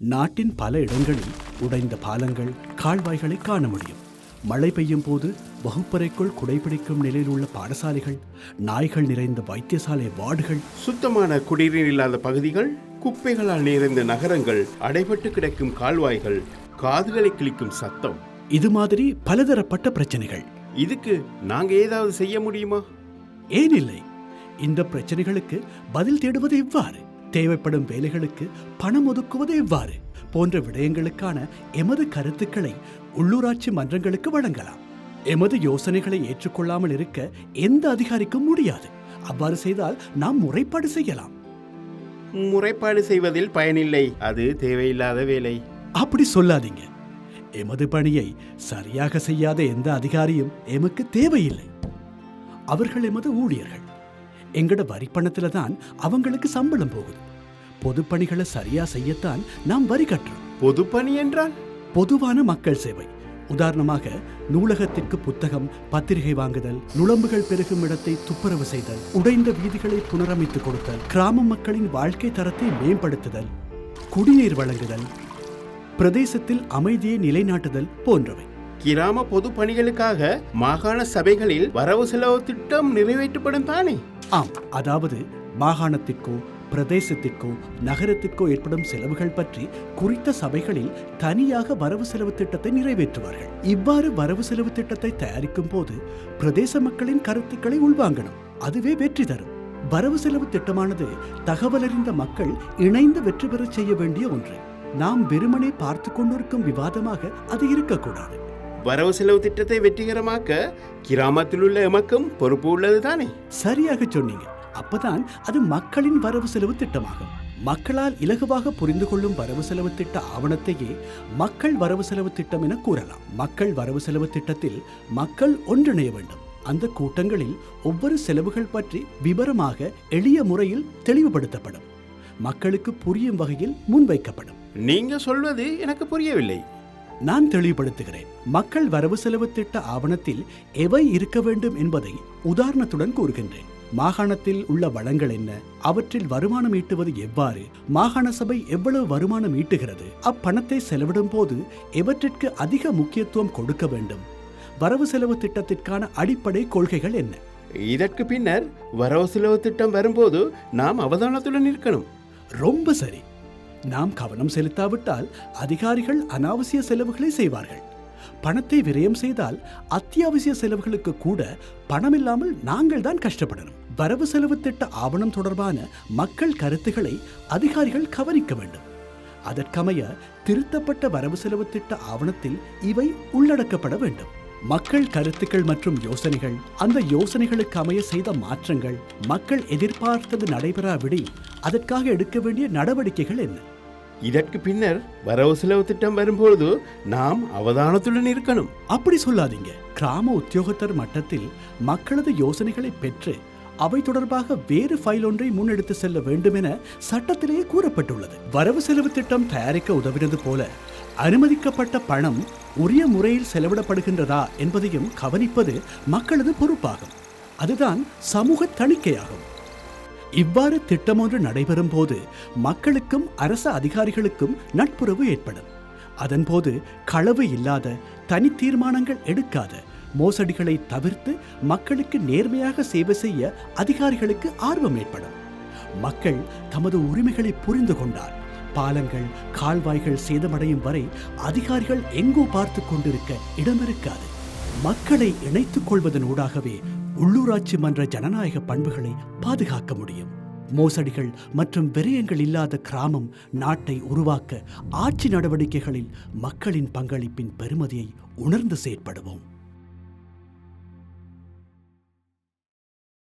நாட்டின் பல இடங்களில் உடைந்த பாலங்கள் கால்வாய்களை காண முடியும். மழை பெய்யும் போது வகுப்பறைக்குள் குடைபிடிக்கும் நிலையில் உள்ள பாடசாலைகள் நாய்கள் நிறைந்த வைத்தியசாலை வார்டுகள் சுத்தமான குடிநீர் இல்லாத பகுதிகள் குப்பைகளால் நிறைந்த நகரங்கள் அடைபட்டு கிடக்கும் கால்வாய்கள் காதுகளை கிழிக்கும் சத்தம். இது மாதிரி பலதரப்பட்ட பிரச்சனைகள். இதுக்கு நாங்க ஏதாவது செய்ய முடியுமா? ஏன் இல்லை? இந்த பிரச்சனைகளுக்கு பதில் தேடுவது எவ்வாறு தேவைப்படும் வேலைகளுக்கு பணம் ஒதுக்குவது எவ்வாறு போன்ற விடயங்களுக்கான எமது கருத்துக்களை உள்ளூராட்சி மன்றங்களுக்கு வழங்கலாம். எமது யோசனைகளை ஏற்றுக்கொள்ளாமல் இருக்க எந்த அதிகாரிக்கும் முடியாது. அவ்வாறு செய்தால் நாம் முறைப்பாடு செய்யலாம். முறைப்பாடு செய்வதில் பயனில்லை. அது தேவையில்லாத வேலை. அப்படி சொல்லாதீங்க. எமது பணியை சரியாக செய்யாத எந்த அதிகாரியும் எமக்கு தேவையில்லை. அவர்கள் எமது ஊழியர்கள். எங்கட வரிப்பணத்துல தான் அவங்களுக்கு சம்பளம் போகுது. பொதுப்பணிகளை சரியா செய்யத்தான் நாம் வரி கட்டுறோம். பொதுப்பணி என்றால்? பொதுவான மக்கள் சேவை. உதாரணமாக நூலகத்திற்கு புத்தகம் பத்திரிகை வாங்குதல் நுளம்புகள் பெருகும் இடத்தை துப்புரவு செய்தல் உடைந்த வீதிகளை புனரமைத்து கொடுத்தல் கிராம மக்களின் வாழ்க்கை தரத்தை மேம்படுத்துதல் குடிநீர் வழங்குதல் பிரதேசத்தில் அமைதியை நிலைநாட்டுதல் போன்றவை. கிராம பொது பணிகளுக்காக மாகாண சபைகளில் வரவு செலவு திட்டம் நிறைவேற்றப்படும் தானே? ஆம். அதாவது மாகாணத்திற்கோ பிரதேசத்திற்கோ நகரத்திற்கோ ஏற்படும் செலவுகள் பற்றி குறித்த சபைகளில் தனியாக வரவு செலவு திட்டத்தை நிறைவேற்றுவார்கள். இவ்வாறு வரவு செலவு திட்டத்தை தயாரிக்கும் போது பிரதேச மக்களின் கருத்துக்களை உள்வாங்கணும். அதுவே வெற்றி தரும். வரவு செலவு திட்டமானது தகவலறிந்த மக்கள் இணைந்து வெற்றி பெறச் செய்ய வேண்டிய ஒன்று. நாம் வெறுமனே பார்த்து கொண்டிருக்கும் விவாதமாக அது இருக்கக்கூடாது. வரவு செலவு திட்டத்தை வெற்றிகரமாக்க கிராமத்தில் உள்ள எமக்கும் பொறுப்பு உள்ளது தானே சரியாக சொன்னீங்க. அப்பதான் அது மக்களின் வரவு செலவு திட்டமாகும். மக்களால் இலகுவாக புரிந்து கொள்ளும் வரவு செலவு திட்ட ஆவணத்தையே மக்கள் வரவு செலவு திட்டம் என கூறலாம். மக்கள் வரவு செலவு திட்டத்தில் மக்கள் ஒன்றிணைய வேண்டும். அந்த கூட்டங்களில் ஒவ்வொரு செலவுகள் பற்றி விவரமாக எளிய முறையில் தெளிவுபடுத்தப்படும். மக்களுக்கு புரியும் வகையில் முன்வைக்கப்படும். நீங்க சொல்வது எனக்கு புரியவில்லை. நான் தெளிவுபடுத்துகிறேன். மக்கள் வரவு செலவு திட்ட ஆவணத்தில் எவை இருக்க வேண்டும் என்பதை உதாரணத்துடன் கூறுகின்றேன். மாகாணத்தில் உள்ள வளங்கள் என்ன? அவற்றில் வருமானம் ஈட்டுவது எவ்வாறு? மாகாண சபை எவ்வளவு வருமானம் ஈட்டுகிறது? அப்பணத்தை செலவிடும் போது எவற்றிற்கு அதிக முக்கியத்துவம் கொடுக்க வேண்டும்? வரவு செலவு திட்டத்திற்கான அடிப்படை கொள்கைகள் என்ன? இதற்கு பின்னர் வரவு செலவு திட்டம் வரும்போது நாம் அவதானத்துடன் இருக்கணும். ரொம்ப சரி. நாம் கவனம் செலுத்தாவிட்டால் அதிகாரிகள் அனாவசிய செலவுகளை செய்வார்கள். பணத்தை விரயம் செய்தால் அத்தியாவசிய செலவுகளுக்கு கூட பணம் இல்லாமல் நாங்கள் தான் கஷ்டப்படணும். வரவு செலவு திட்ட ஆவணம் தொடர்பான மக்கள் கருத்துக்களை அதிகாரிகள் கவனிக்க வேண்டும். அதற்கமைய திருத்தப்பட்ட வரவு செலவு திட்ட ஆவணத்தில் இவை உள்ளடக்கப்பட வேண்டும். மக்கள் கருத்துக்கள் மற்றும் யோசனைகள் அந்த யோசனைகளுக்கு அமைய செய்த மாற்றங்கள் மக்கள் எதிர்பார்த்தது நடைபெறாவிடி அதற்காக எடுக்க வேண்டிய நடவடிக்கைகள் என்ன? இதற்கு பின்னர் வரவு செலவு திட்டம் வரும்போது நாம் அவதானத்துடன் இருக்கணும். அப்படி சொல்லாதீங்க. கிராம உத்தியோகத்தர் மட்டத்தில் மக்களது யோசனைகளை பெற்று அவை தொடர்பாக வேறு ஃபைல் ஒன்றை முன்னெடுத்து செல்ல வேண்டும் என சட்டத்திலேயே கூறப்பட்டுள்ளது. வரவு செலவு திட்டம் தயாரிக்க உதவினது போல அனுமதிக்கப்பட்ட பணம் உரிய முறையில் செலவிடப்படுகின்றதா என்பதையும் கவனிப்பது மக்களது பொறுப்பாகும். அதுதான் சமூக தணிக்கையாகும். இவ்வாறு திட்டம் ஒன்று நடைபெறும் போது மக்களுக்கும் அரச அதிகாரிகளுக்கும் நட்புறவு ஏற்படும். அதன்போது களவு இல்லாத தனி தீர்மானங்கள் எடுக்காத மோசடிகளை தவிர்த்து மக்களுக்கு நேர்மையாக சேவை செய்ய அதிகாரிகளுக்கு ஆர்வம் ஏற்படும். மக்கள் தமது உரிமைகளை புரிந்து கொண்டார் பாலங்கள் கால்வாய்கள் சேதமடையும் வரை அதிகாரிகள் எங்கோ பார்த்து கொண்டிருக்க இடமிருக்காது. மக்களை இணைத்துக் கொள்வதனூடாகவே உள்ளூராட்சி மன்ற ஜனநாயக பண்புகளை பாதுகாக்க முடியும். மோசடிகள் மற்றும் விரயங்கள் இல்லாத கிராமம் நாட்டை உருவாக்க ஆட்சி நடவடிக்கைகளில் மக்களின் பங்களிப்பின் பெருமதியை உணர்ந்து செயற்படுவோம்.